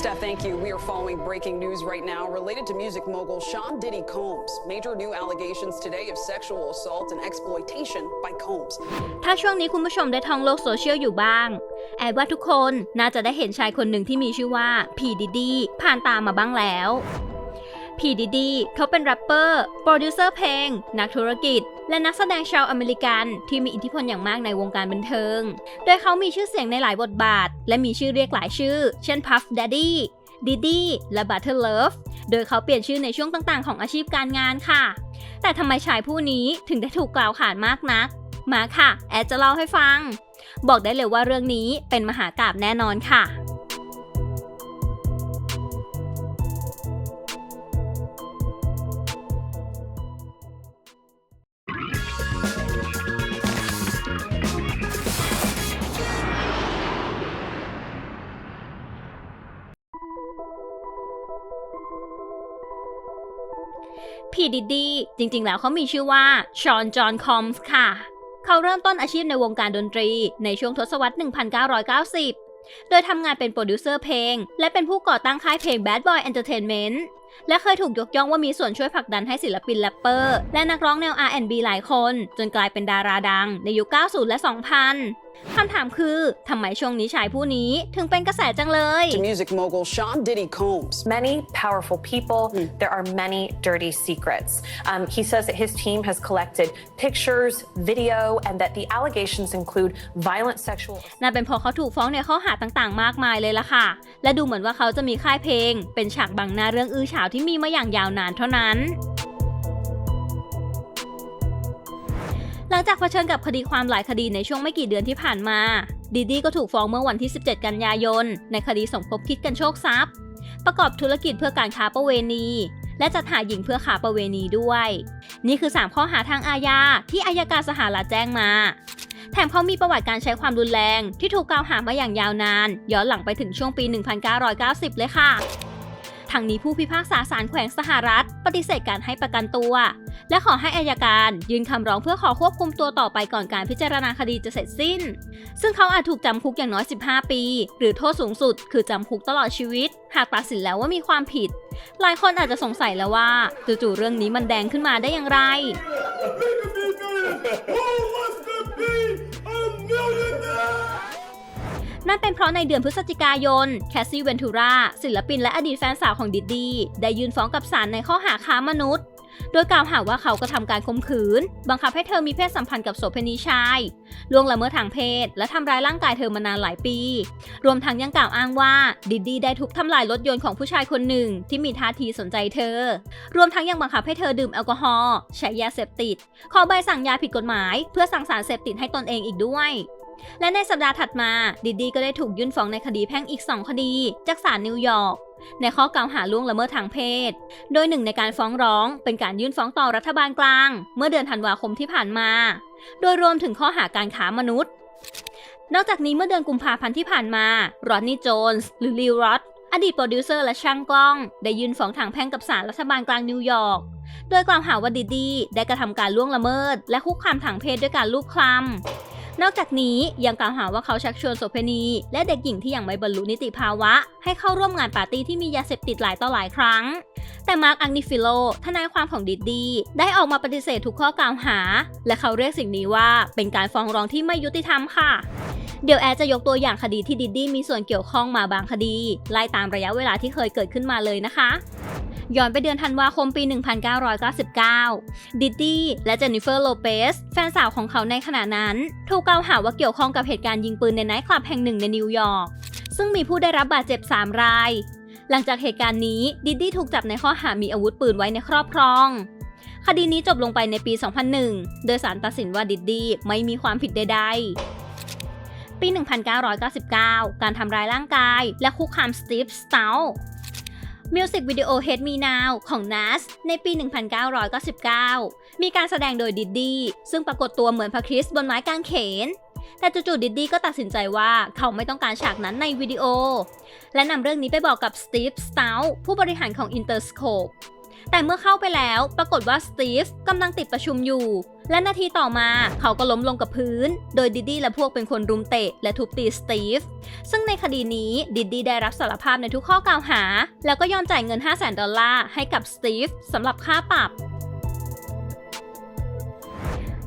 Steph, thank you. We are following breaking news right now related to music mogul Sean Diddy Combs. Major new allegations today of sexual assault and exploitation by Combs. ถ้าช่วงนี้คุณผู้ชมได้ท่องโลกโซเชียลอยู่บ้าง แอบว่าทุกคนน่าจะได้เห็นชายคนหนึ่งที่มีชื่อว่าพีดีดีผ่านตามมาบ้างแล้วพีดีดีเขาเป็นแรปเปอร์ โปรดิวเซอร์เพลง นักธุรกิจ และนักแสดงชาวอเมริกันที่มีอิทธิพลอย่างมากในวงการบันเทิง โดยเขามีชื่อเสียงในหลายบทบาท และมีชื่อเรียกหลายชื่อ เช่น Puff Daddy ดิดีและ Butter Love โดยเขาเปลี่ยนชื่อในช่วงต่างๆ ของอาชีพการงานค่ะ แต่ทำไมชายผู้นี้ถึงได้ถูกกล่าวขานมากนัก มาค่ะ แอดจะเล่าให้ฟัง บอกได้เลยว่าเรื่องนี้เป็นมหากาบแน่นอนค่ะ พีดิดีจริงๆ แล้วเขามีชื่อว่าชอนจอห์นคอมส์ค่ะ เขาเริ่มต้นอาชีพในวงการดนตรีในช่วงทศวรรษ 1990 โดยทำงานเป็นโปรดิวเซอร์เพลง และเป็นผู้ก่อตั้งค่ายเพลง Bad Boy Entertainment และเคยถูกยกย่องว่ามีส่วนช่วยผลักดันให้ศิลปินแรปเปอร์ และนักร้องแนว R&B หลายคน จนกลายเป็นดาราดัง ในยุค 90 และ 2000คำถามคือทำไมช่วงนี้ชายผู้นี้ถึงเป็นกระแสจังเลย To music mogul Sean Diddy Combs. many powerful people. There are many dirty secrets. Um, he says that his team has collected pictures, video, and that the allegations include violent sexual. น่าเป็นเพราะเขาถูกฟ้องในข้อหาต่างๆ มากมายเลยล่ะค่ะ และดูเหมือนว่าเขาจะมีค่ายเพลง เป็นฉากบังหน้าเรื่องอื้อฉาวที่มีมาอย่างยาวนานเท่านั้น หลังจากเผชิญกับคดีความหลายคดีในช่วงไม่กี่เดือนที่ผ่านมา ดีดีก็ถูกฟ้องเมื่อวันที่ 17 กันยายน ในคดีสมคบคิดกันโชคทรัพย์ ประกอบธุรกิจเพื่อการค้าประเวณีและจัดหาหญิงเพื่อค้าประเวณีด้วย นี่คือ 3 ข้อหาทางอาญาที่อายการสหรัฐแจ้งมา แถมเขามีประวัติการใช้ความรุนแรงที่ถูกกล่าวหามาอย่างยาวนาน ย้อนหลังไปถึงช่วงปี 1990 เลยค่ะ ทางนี้ผู้พิพากษาศาลแขวงสหรัฐ ปฏิเสธการให้ประกันตัว และขอให้อายการยื่นคำร้องเพื่อขอควบคุมตัวต่อไปก่อนการพิจารณาคดีจะเสร็จสิ้น ซึ่งเขาอาจถูกจำคุกอย่างน้อย 15 ปี หรือโทษสูงสุด คือจำคุกตลอดชีวิต หากตัดสินแล้วว่ามีความผิด หลายคนอาจจะสงสัยแล้วว่าจู่ๆเรื่องนี้มันแดงขึ้นมาได้อย่างไร Oh, what's to be a millionaire? นั่นเป็นเพราะในเดือนพฤศจิกายน แคสซี่เวนทูราศิลปินและอดีตแฟนสาวของดิดดี้ได้ยื่นฟ้องกับศาลในข้อหาค้ามนุษย์ โดยกล่าวหาว่าเขากระทำการข่มขืน บังคับให้เธอมีเพศสัมพันธ์กับโสเภณีชายล่วงละเมิดทางเพศ และทำร้ายร่างกายเธอมานานหลายปี รวมทั้งยังกล่าวอ้างว่าดิดดี้ได้ทุบทำลายรถยนต์ของผู้ชายคนหนึ่งที่มีท่าทีสนใจเธอ รวมทั้งยังบังคับให้เธอดื่มแอลกอฮอล์ใช้ยาเสพติด ขอใบสั่งยาผิดกฎหมาย เพื่อสั่งสารเสพติดให้ตนเองอีกด้วย และในสัปดาห์ถัดมาดิดดี้ก็ได้ถูกยื่นฟ้องในคดีแพ่งอีก 2 คดี จากศาลนิวยอร์กในข้อกล่าวหาล่วงละเมิดทางเพศ โดยหนึ่งในการฟ้องร้องเป็นการยื่นฟ้องต่อรัฐบาลกลาง เมื่อเดือนธันวาคมที่ผ่านมา โดยรวมถึงข้อหาการค้ามนุษย์ นอกจากนี้เมื่อเดือนกุมภาพันธ์ที่ผ่านมารอนนี่โจนส์หรือลิวรอดอดีตโปรดิวเซอร์และช่างกล้อง ได้ยื่นฟ้องทางแพ่งกับศาลรัฐบาลกลางนิวยอร์ก โดยกล่าวหาว่าดิดดี้ได้กระทำการล่วงละเมิด และคุกคามทางเพศด้วยการลูบคลำ นอกจากนี้ยังกล่าวหาว่าเขาชักชวนโสเภณี และเด็กหญิงที่ยังไม่บรรลุนิติภาวะ ให้เข้าร่วมงานปาร์ตี้ที่มียาเสพติดหลายต่อหลายครั้ง แต่มาร์กอังนิฟิโลทนายความของดิดดี้ได้ออกมาปฏิเสธทุกข้อกล่าวหา และเขาเรียกสิ่งนี้ว่าเป็นการฟ้องร้องที่ไม่ยุติธรรมค่ะเดี๋ยวแอดจะยกตัวอย่างคดีที่ดิดดี้มีส่วนเกี่ยวข้องมาบางคดีไล่ตามระยะเวลาที่เคยเกิดขึ้นมาเลยนะคะ ย้อนไปเดือนธันวาคมปี 1999 ดิดดี้และเจนนิเฟอร์โลเปสแฟนสาวของเขาในขณะนั้น ถูกกล่าวหาว่าเกี่ยวข้องกับเหตุการณ์ยิงปืนในไนท์คลับแห่งหนึ่งในนิวยอร์ก ซึ่งมีผู้ได้รับบาดเจ็บ 3 ราย หลังจากเหตุการณ์นี้ดิดดี้ถูกจับในข้อหามีอาวุธปืนไว้ในครอบครองคดีนี้จบลงไปในปี 2001 โดยศาลตัดสินว่าดิดดี้ไม่มีความผิดใดๆ ปี 1999 การทำร้ายร่างกาย และคุกคามสตีฟสเตล มิวสิกวิดีโอ Head Me Now ของ Nas ในปี 1999 มีการแสดงโดยดิดดี้ซึ่งปรากฏตัวเหมือนพระคริสบนไม้กางเขน แต่จู่ๆดิดดี้ก็ตัดสินใจว่าเขาไม่ต้องการฉากนั้นในวิดีโอ และนำเรื่องนี้ไปบอกกับสตีฟสเตลผู้บริหารของ Interscope แต่เมื่อเข้าไปแล้วปรากฏว่าสตีฟกำลังติดประชุมอยู่ และนาทีต่อมาเขาก็ล้มลงกับพื้น โดยดิดดี้และพวกเป็นคนรุมเตะและทุบตีสตีฟ ซึ่งในคดีนี้ดิดดี้ได้รับสารภาพในทุกข้อกล่าวหา แล้วก็ยอมจ่ายเงิน 5 0 0 0 0 0ดอลลาร์ให้กับสตีฟสำหรับค่าปรับ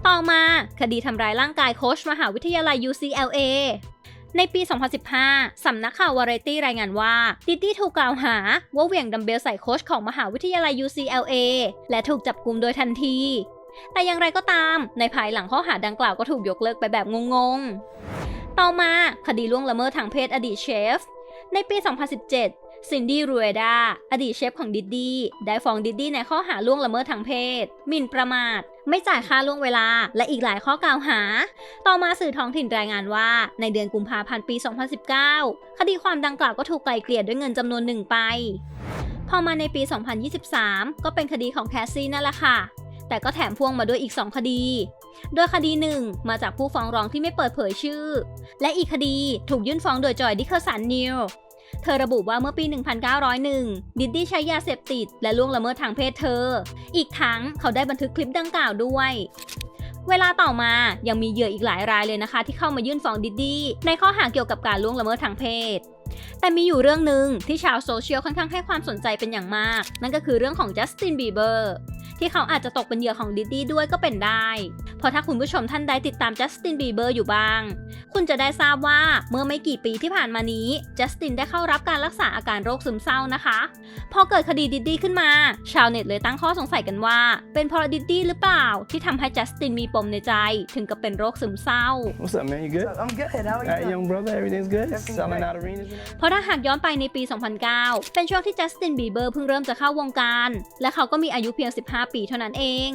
ต่อมาคดีทำร้ายร่างกายโค้ชมหาวิทยาลัย UCLA ในปี 2015 สำนักข่าววาไรตี้รายงานว่าดิดดี้ถูกกล่าวหาว่าเหวี่ยงดัมเบลใส่โค้ชของมหาวิทยาลัย UCLA และถูกจับกุมโดยทันที แต่อย่างไรก็ตาม ในภายหลังข้อหาดังกล่าวก็ถูกยกเลิกไปแบบงงๆ ต่อมาคดีล่วงละเมิดทางเพศอดีตเชฟ ในปี 2017ซินดี้รูเอดาอดีตเชฟของดิดดี้ได้ฟ้องดิดดี้ในข้อหาล่วงละเมิดทางเพศหมิ่นประมาท ไม่จ่ายค่าล่วงเวลา และอีกหลายข้อกล่าวหา ต่อมาสื่อท้องถิ่นรายงานว่า ในเดือนกุมภาพันธ์ปี 2019 คดีความดังกล่าวก็ถูกไกลเกลี่ยด้วยเงินจำนวนหนึ่งไป พอมาในปี 2023 ก็เป็นคดีของแคสซี่นั่นแหละค่ะ แต่ก็แถมพ่วงมาด้วยอีก 2 คดี โดยคดีหนึ่งมาจากผู้ฟ้องร้องที่ไม่เปิดเผยชื่อ และอีกคดีถูกยื่นฟ้องโดยจอยดิเคอร์สันนิว เธอระบุว่าเมื่อปี 1901 ดิดดี้ใช้ยาเสพติด และล่วงละเมิดทางเพศเธอ อีกทั้งเขาได้บันทึกคลิปดังกล่าวด้วย เวลาต่อมายังมีเหยื่ออีกหลายรายเลยนะคะ ที่เข้ามายื่นฟ้องดิดดี้ในข้อหาเกี่ยวกับการล่วงละเมิดทางเพศ แต่มีอยู่เรื่องหนึ่งที่ชาวโซเชียลค่อนข้างให้ความสนใจเป็นอย่างมาก นั่นก็คือเรื่องของจัสตินบีเบอร์ที่เขาอาจจะตกเป็นเหยื่อของดิดดี้ด้วยก็เป็นได้ เพราะถ้าคุณผู้ชมท่านใดติดตามจัสตินบีเบอร์อยู่บ้าง คุณจะได้ทราบว่าเมื่อไม่กี่ปีที่ผ่านมานี้จัสตินได้เข้ารับการรักษาอาการโรคซึมเศร้านะคะ พอเกิดคดีดิดดี้ขึ้นมา ชาวเน็ตเลยตั้งข้อสงสัยกันว่า เป็นเพราะดิดดี้หรือเปล่า ที่ทำให้จัสตินมีปมในใจ ถึงกับเป็นโรคซึมเศร้า What's up, man? You good? I'm good. How are All right, you? young brother, everything's good? Everything's Selling great. out arenas เพราะถ้าหากย้อนไปในปี 2009 เป็นช่วงที่จัสตินบีเบอร์เพิ่งเริ่มจะเข้าวงการ และเขาก็มีอายุเพียง 15 ปีเท่านั้นเอง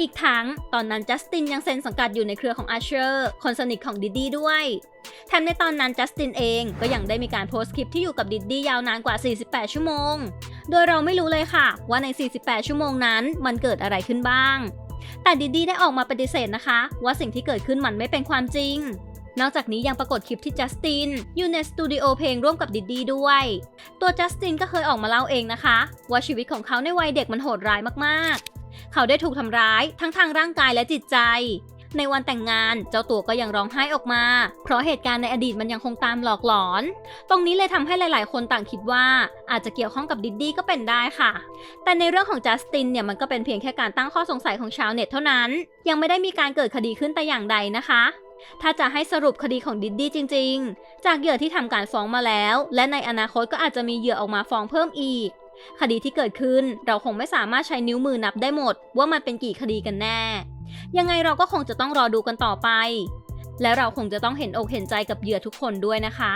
อีกทั้งตอนนั้นจัสตินยังเซ็นสังกัดอยู่ในเครือของอาเชอร์คนสนิทของดิดดี้ด้วย แถมในตอนนั้นจัสตินเองก็ยังได้มีการโพสต์คลิปที่อยู่กับดิดดี้ยาวนานกว่า 48 ชั่วโมง โดยเราไม่รู้เลยค่ะ ว่าใน 48 ชั่วโมงนั้นมันเกิดอะไรขึ้นบ้าง แต่ดิดดี้ได้ออกมาปฏิเสธนะคะ ว่าสิ่งที่เกิดขึ้นมันไม่เป็นความจริง นอกจากนี้ยังปรากฏคลิปที่จัสตินอยู่ในสตูดิโอเพลงร่วมกับดิดดี้ด้วย ตัวจัสตินก็เคยออกมาเล่าเองนะคะ ว่าชีวิตของเขาในวัยเด็กมันโหดร้ายมากๆ เขาได้ถูกทำร้ายทั้งทางร่างกายและจิตใจ ในวันแต่งงานเจ้าตัวก็ยังร้องไห้ออกมา เพราะเหตุการณ์ในอดีตมันยังคงตามหลอกหลอน ตรงนี้เลยทำให้หลาย ๆ คนต่างคิดว่าอาจจะเกี่ยวข้องกับดิดดี้ก็เป็นได้ค่ะ แต่ในเรื่องของจัสตินเนี่ยมันก็เป็นเพียงแค่การตั้งข้อสงสัยของชาวเน็ตเท่านั้น ยังไม่ได้มีการเกิดคดีขึ้นแต่อย่างใดนะคะ ถ้าจะให้สรุปคดีของดิดดี้จริง ๆ จากเหยื่อที่ทำการฟ้องมาแล้ว และในอนาคตก็อาจจะมีเหยื่อออกมาฟ้องเพิ่มอีก คดีที่เกิดขึ้นเราคงไม่สามารถใช้นิ้วมือนับได้หมด ว่ามันเป็นกี่คดีกันแน่ ยังไงเราก็คงจะต้องรอดูกันต่อไป และเราคงจะต้องเห็นอกเห็นใจกับเหยื่อทุกคนด้วยนะคะ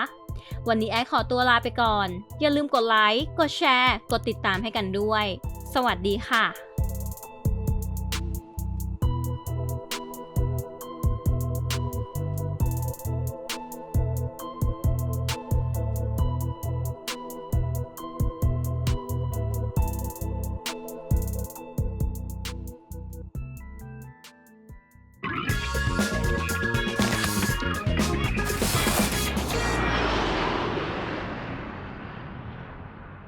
วันนี้แอดขอตัวลาไปก่อน อย่าลืมกดไลค์ กดแชร์ กดติดตามให้กันด้วย สวัสดีค่ะ